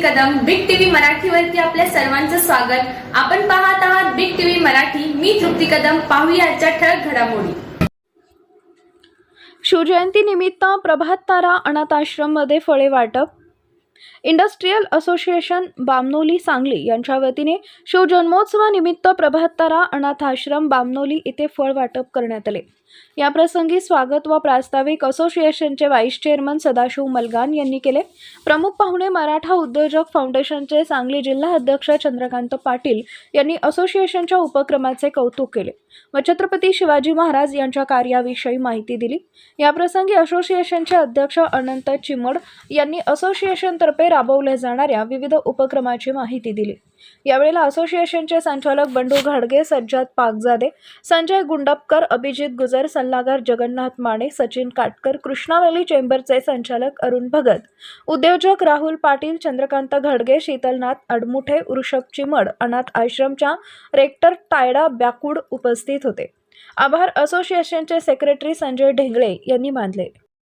कदम भीक टीव्ही मराठीवरती आपल्या सर्वांचं स्वागत. आपण पाहत आहात बिग टीव्ही मराठी. मी तृप्ती कदम. पाहूया आजच्या ठळक घडामोडी. शिवजयंतीनिमित्त प्रभात तारा अनाथ आश्रममध्ये फळे वाटप. इंडस्ट्रीयल असोसिएशन बामनोली सांगली यांच्या वतीने शिवजन्मोत्सवानिमित्त प्रभातारा अनाथाश्रम अनाथ आश्रम बामनोली इथे फळ वाटप करण्यात आले. या प्रसंगी स्वागत व प्रास्ताविक असोसिएशनचे व्हाईस चेअरमन सदाशिव मलगान यांनी केले. प्रमुख पाहुणे मराठा उद्योजक फाउंडेशनचे सांगली जिल्हा अध्यक्ष चंद्रकांत पाटील यांनी असोसिएशनच्या उपक्रमाचे कौतुक केले व छत्रपती शिवाजी महाराज यांच्या कार्याविषयी माहिती दिली. याप्रसंगी असोसिएशनचे अध्यक्ष अनंत चिमड यांनी संस्थेतर्फे राबवल्या जाणाऱ्या विविध उपक्रमाची माहिती दिली. यावेळेला असोसिएशनचे संचालक बंडू घाडगे सज्जाद पागजादे संजय गुंडपकर अभिजित गुजर सल्लागार जगन्नाथ माने सचिन काटकर कृष्णावली चेंबरचे संचालक अरुण भगत उद्योजक राहुल पाटील चंद्रकांत घडगे शीतलनाथ अडमुठे वृषभ चिमड अनाथ आश्रमच्या रेक्टर टायडा ब्याकूड उपस्थित होते. आभार असोसिएशनचे सेक्रेटरी संजय ढेंगळे यांनी मानले.